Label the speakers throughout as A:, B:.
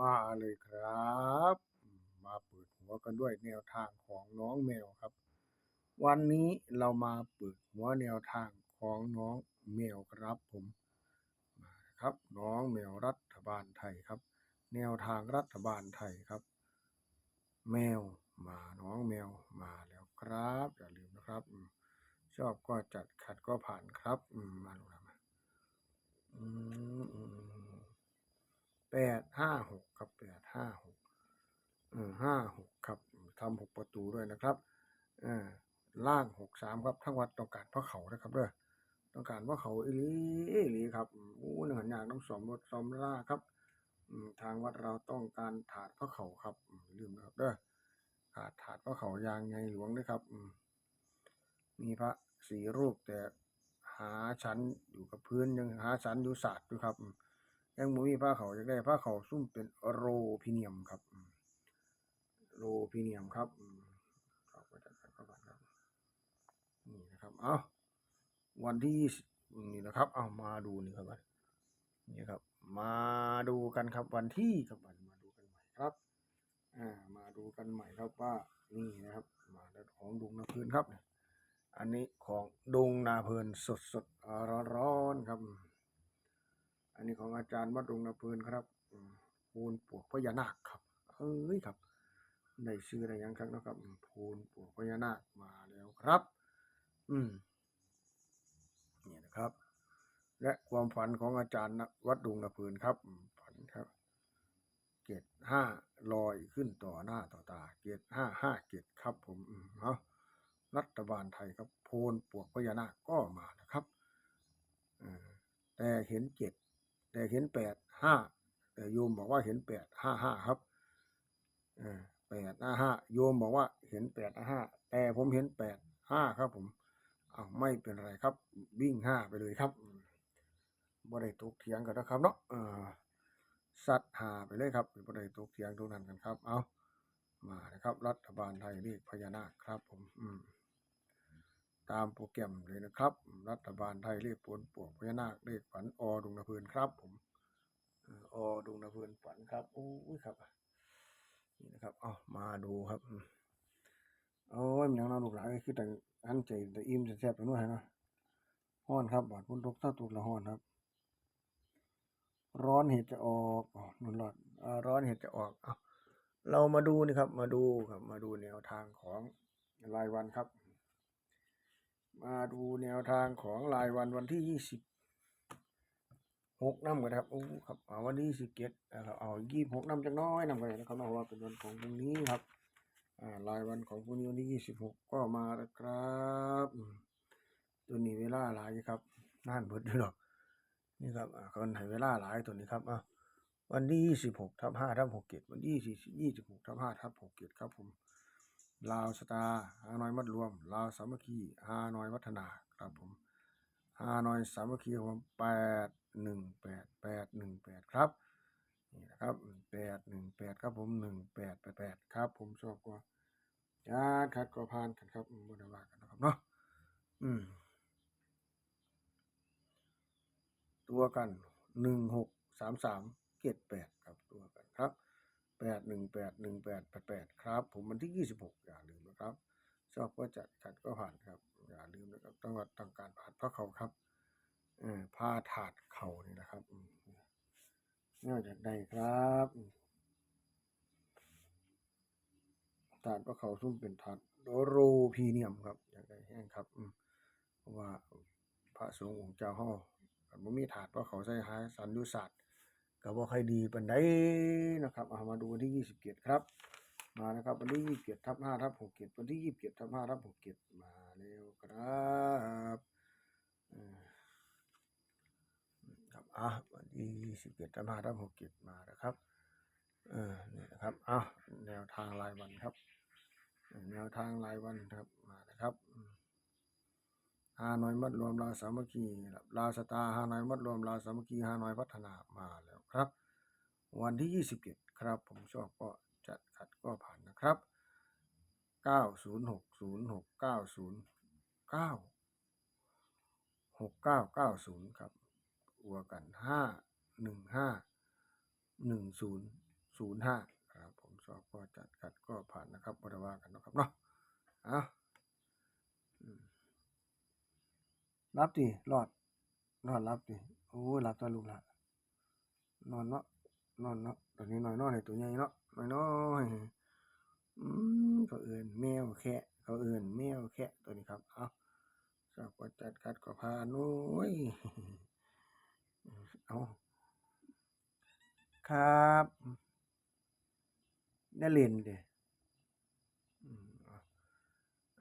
A: มาเลยครับ มาเปิดหัวกันด้วยแนวทางของน้องแมวครับ วันนี้เรามาเปิดหัวแนวทางของน้องแมวครับผมมาครับน้องแมวรัฐบาลไทยครับ แนวทางรัฐบาลไทยครับ แมวมาน้องแมวมาแล้วครับอย่าลืมนะครับ ชอบก็จัดขัดก็ผ่านครับมาดูครับอืมอืมอืม แปดห้าหกครับแปดห้าหกห้าหกครับทำหกประตูด้วยนะครับล่างหกสามครับทั้งวัดต้องการพระเขานะครับเด้อต้องการพระเขาอีหลีอีหลีครับอู้หนึ่งหันยากต้องสมรถสมล่าครับทางวัดเราต้องการถาดพระเขาครับลืมนะครับเด้อขาดถาดพระเขายางไงหลวงด้วยครับมีพระสี่รูปแต่หาชั้นอยู่กับพื้นยังหาชั้นอยู่ศาสตร์อยู่ครับ ยังบ่มีพระเขาอยากได้พระเขาซุ่มเป็นโรพิเนียมครับ โรพิเนียมครับอืมครับก็จะเข้ากันครับ นี่นะครับ เอาวันที่นี่นะครับ เอามาดูนี่ครับนี่ครับ มาดูกันครับวันที่ครับวันมาดูกันใหม่ครับ อ่า มาดูกันใหม่ครับว่านี่นะครับ มาแล้วของดุงนาเพลินครับ อันนี้ของดุงนาเพลินสดสดร้อนร้อนๆครับ อันนี้ของอาจารย์วัดดงนาเพลินครับปูนปวกพญานาคครับเฮ้ยครับได้ชื่ออะไรยังครับนะครับปูนปวกพญานาคมาแล้วครับ อืมนี่นะครับ และความฝันของอาจารย์วัดดงนาเพลินครับ ฝันครับเกตห้าลอยขึ้นต่อหน้าต่อตา เกตห้าห้าเกตครับผมเอาะรัฐบาลไทยครับ โพนปวกพญานาคก็มานะครับแต่เห็นเจ็ด แต่เห็นแปดห้าแต่โยมบอกว่าเห็นแปดห้าห้าครับแปดห้าห้าโยมบอกว่าเห็นแปดห้าแต่ผมเห็นแปดห้าครับ ผมเอาไม่เป็นไรครับ วิ่งห้าไปเลยครับบ่ได้ตกเถียงกันนะครับเนาะสัตว์หาไปเลยครับบ่ได้ตกเถียงตรงนั้นกันครับ เอามานะครับ รัฐบาลไทยเรียกพญานาคครับ ผม อืม ตามโปรแกรมเลยนะครับ รัฐบาลไทยเรียกปวนปวกพญานาคเรียกฝันอดุงนาเพลินครับ ผมอดุงนาเพลินฝันครับโอ้ยครับนี่นะครับเอามาดูครับโอ้ยมันยังน่าลูกหลานคือแต่อันใจแต่อิ่มจะแซ่บไปหน่อยนะฮ้อนครับบาดพุ่นทุกท่าตุกละฮ้อนครับ ร้อนเห็ดจะออกอ๋อนุ่นร้อนอ่าร้อนเห็ดจะออกเอาเรามาดูนี่ครับ มาดูครับ มาดูแนวทางของรายวันครับ มาดูแนวทางของรายวันวันที่ยี่สิบหกน้ำกันครับโอ้ครับเอาวันที่สิบเจ็ดครับเอายี่หกน้ำจักหน้อยน้ำกันเลยนะครับเพราะว่าเป็นวันของพรุ่งนี้ครับอ่ารายวันของพรุ่งนี้วันที่ยี่สิบหกก็มาแล้วครับตัวนี้เวลาหลายครับน่านเบิดอยู่หรอกนี่ครับคนให้เวลาหลายตัวนี้ครับอะวันที่ยี่สิบหกทับห้าทับหกเจ็ดวันที่ยี่สิบหกทับห้าทับหกเจ็ดครับผม ลาวสตาร์ฮานอยมัดรวม ลาวสามัคคีฮานอยวัฒนาครับผมฮานอยสามัคคีผมแปดหนึ่งแปดแปดหนึ่งแปดครับนี่นะครับแปดหนึ่งแปดครับผมหนึ่งแปดแปดแปดครับ ผมชอบกว่าจานคัดก็ผ่านกันครับอืมบนว่ากันนะครับเนาะอืม ตัวกันหนึ่งหกสามสาม แปดหนึ่งแปดหนึ่งแปดแปดแปดครับ ผมวันที่ยี่สิบหกอย่าลืมนะครับ ชอบก็จัดขัดก็ผ่านครับ อย่าลืมนะครับต้องหวัต่างการผ่านพระเขาครับผ้าถาดเขานี่นะครับนอกจากใดครับถาดพระเขาซุ่มเป็นถาดโรพีเนียมครับอย่างไรแห้งครับเพราะว่าพระสงฆ์องค์เจ้าห่อผมมีถาดพระเขาใส่หายสันดุสัตร์ ก็บ่ค่อยดีปานใดนะครับเอามาดูวันที่27ครับ มานะครับวันที่27ทับ5ทับ67วันที่27ทับ5ทับ67มาแล้วครับเออครับอะวันที่27ทับ5ทับ67มาแล้วครับเออนี่นะครับอะแนวทางรายวันครับ แนวทางรายวันครับมานะครับอืม ฮานอยมัดรวมลาสามัคคีลาสตาร์ฮานอยมัดรวมลาสามัคคีฮานอยพัฒนามาแล้วครับ วันที่ 27 ครับ ผมชอบก็จัดขัดก็ผ่านนะครับ 9060690 9 6990 ครับอัวกัน 515 10ศูนย์ห้าครับ ผมชอบก็จัดขัดก็ผ่านนะครับบริวากันนะครับเนาะอะ รับดิรอดรอดรับดิโอ้ยรับตาลูกละนอนเนาะนอนเนาะตอนนี้นอยน้อยในตัวใหญ่เนาะน้อยน้อยอืมเขาเอื่นแมวแคะเขาเอื่นแมวแคะตัวนี้ครับเอาชอบก็จัดขัดก็ผ่านโอ้ยเอาครับได้เล่นเด้อ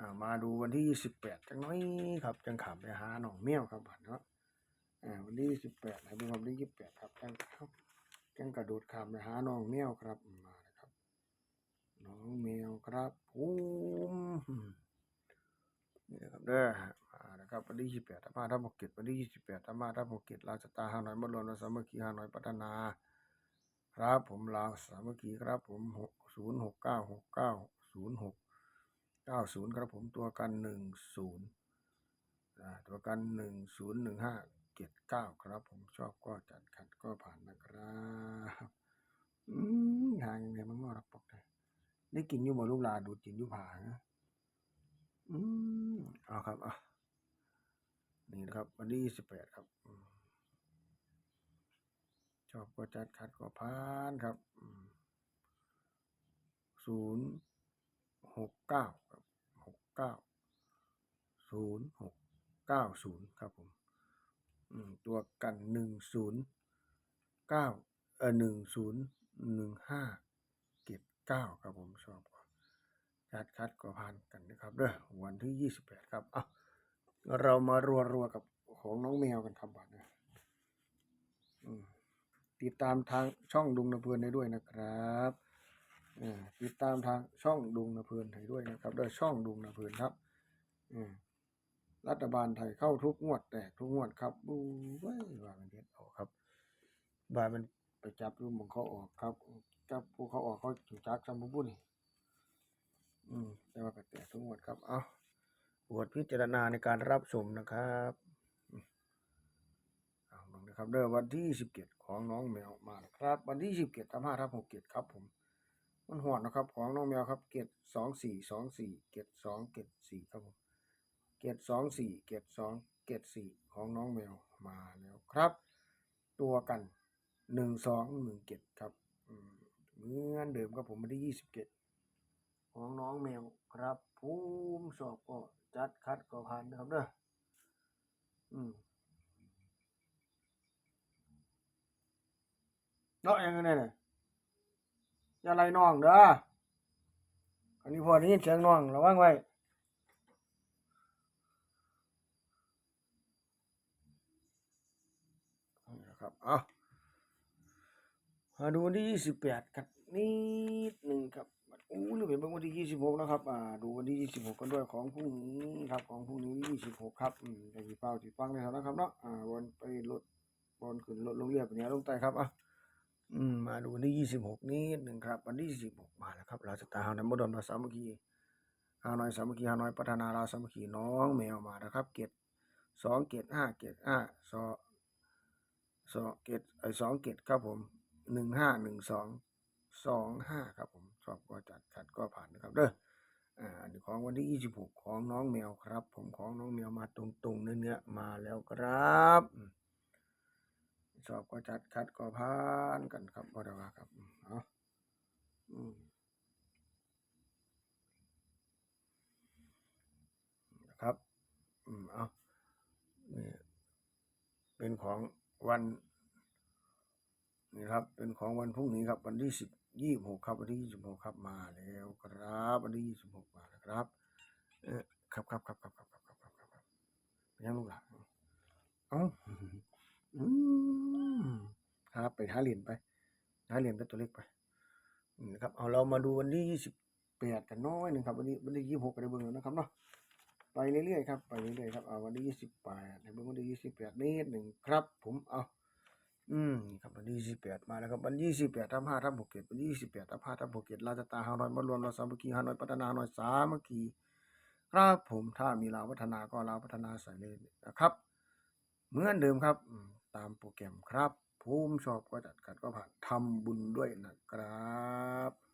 A: อ่ามาดูวันที่ยี่สิบแปดจังน้อยครับ จังขามไปหาหนองแมวครับเนาะอ่าวันที่ยี่สิบแปดนะเป็นวันที่ยี่สิบแปดครับจังครับจังกระโดดขามไปหาหนองแมวครับมาเลยครับน้องแมวครับผมนี่นะครับเด้อมานะครับวันที่ยี่สิบแปดธรรมาทัพบกเกตวันที่ยี่สิบแปดธรรมาทัพบกเกตราชตาฮานอยมารวมเราสามัคคีฮานอยพัฒนา ครับผมลาวสามัคคีครับผมหกศูนย์หกเก้าหกเก้าศูนย์หก เก้าศูนย์ครับผมตัวกันหนึ่งศูนย์ตัวกันหนึ่งศูนย์หนึ่งห้าเจ็ดเก้าครับผมชอบก็จัดขัดก็ผ่านนะครับอืมทางยังไงมันงอรับปกได้ได้กินอยู่บ่ลูกลาดูดกินอยู่ผานะอืมเอาครับอะนี่นะครับ วันที่ยี่สิบแปดครับชอบก็จัดขัดก็ผ่านครับศูนย์ หกเก้าครับหกเก้าศูนย์หกเก้าศูนย์ครับผมตัวกันหนึ่งศูนย์เก้าเออหนึ่งศูนย์หนึ่งห้าเก็บเก้าครับผมชอบก็จัดคัดก็ผ่านกันนะครับเด้อวันที่ยี่สิบแปดครับอะเรามารัวๆกับของน้องแมวกันครับบัดนะติดตามทางช่องดุงนาเพลินได้ด้วยนะครับ ติดตามทางช่องดุงนาเพลินให้ด้วยนะครับด้วยช่องดุงนาเพลินครับรัฐบาลไทยเข้าทุกงวดแตกทุกงวดครับบู้ว้ยว่ามันเด็ดออกครับบายมันไปจับรูมของเขาออกครับจับผู้เขาออกเขาถูกจักซัมบูบุนี่อืมแต่ว่าก็แตกทุกงวดครับ เอาโปรดพิจารณาในการรับชมนะครับเอาลงนะครับเด้อวันที่สิบเจ็ดของน้องแมวมาครับ วันที่สิบเจ็ดทำห้าทับหกเจ็ดครับผม มันหอดนะครับ ของน้องแมวครับเกตสองสี่สองสี่เกตสองเกตสี่ครับผมเกตสองสี่เกตสองเกตสี่ของน้องแมวมาแล้วครับ ตัวกันหนึ่งสองหนึ่งเกตครับเหมือนเดิมครับผมวันที่ยี่สิบเจ็ดของน้องแมวครับภูมิสอบก็จัดคัดก็ผ่านนะครับเด้ออืมเนาะยังไงเนี่ย อย่าไล่น้องเด้ออันนี้พอได้ยินเสียงน้องระวังไว้นะครับเอามาดูวันที่ยี่สิบแปดกันนิดหนึ่งครับอู้หรือเป็นวันที่ยี่สิบหกนะครับ อ่า ดูวันที่ยี่สิบหกกันด้วยของพรุ่งนี้ครับของพรุ่งนี้ยี่สิบหกครับ อืมแต่สีเป้าสีฟังเลยครับนะครับเนาะ อ่าวนไปรถวนขึ้นรถลงเรียบเนี่ยลงใต้ครับ อะ มาดูวันที่ยี่สิบหกนี้หนึ่งครับ วันที่ยี่สิบหกมาแล้วครับ เราจะตาฮานมดนภาษามื่อกี้ฮานอยสามัคคีฮานอยพัฒนาเราสามัคคีน้องแมวมาแล้วครับ เกตสองเกตห้าเกตห้าสองสองเกตไอสองเกตครับผมหนึ่งห้าหนึ่งสองสองห้าครับผมสอบก็จัดขัดก็ผ่านนะครับเด้ออ่าของวันที่ยี่สิบหกของน้องแมวครับ ผมของน้องแมวมาตรงๆเนื้อๆมาแล้วครับ สอบก็จัดคัดก็ผ่านกันครับบริวาครับเอาอืมนะครับ อืมเอานี่เป็นของวันนี่ครับ เป็นของวันพรุ่งนี้ครับ วันที่สิบยี่สิบหกครับ วันที่ยี่สิบหกครับมาแล้วครับ วันที่ยี่สิบหกมาแล้วครับ เออครับครับครับครับครับครับครับครับครับยังลูกหลานเอ้าอืม ครับไปหาเหรียญไปหาเหรียญเป็นตัวเลขไปนะครับเอาเรามาดูวันที่ยี่สิบแปดกันน้อยหนึ่งครับวันนี้วันที่ยี่สิบหกกันได้เบิ่งแล้วนะครับเนาะไปเรื่อยๆครับไปเรื่อยๆครับเอาวันที่ยี่สิบแปดในเบิ่งวันที่ยี่สิบแปดนิดหนึ่งครับ ผมเอาอืมครับวันที่ยี่สิบแปดมาแล้วครับวันที่ยี่สิบแปดทับห้าทับหกเจ็ดวันที่ยี่สิบแปดทับห้าทับหกเจ็ดราชตาฮานอยมารวมเราสามัคคีฮานอยพัฒนาฮานอยสามัคคีครับผมถ้ามีลาพัฒนาก็ลาพัฒนาใส่เลยนะครับ เหมือนเดิมครับ ตามโปรแกรมครับ ภูมิชอบก็จัดการก็ผ่านทำบุญด้วยนะครับ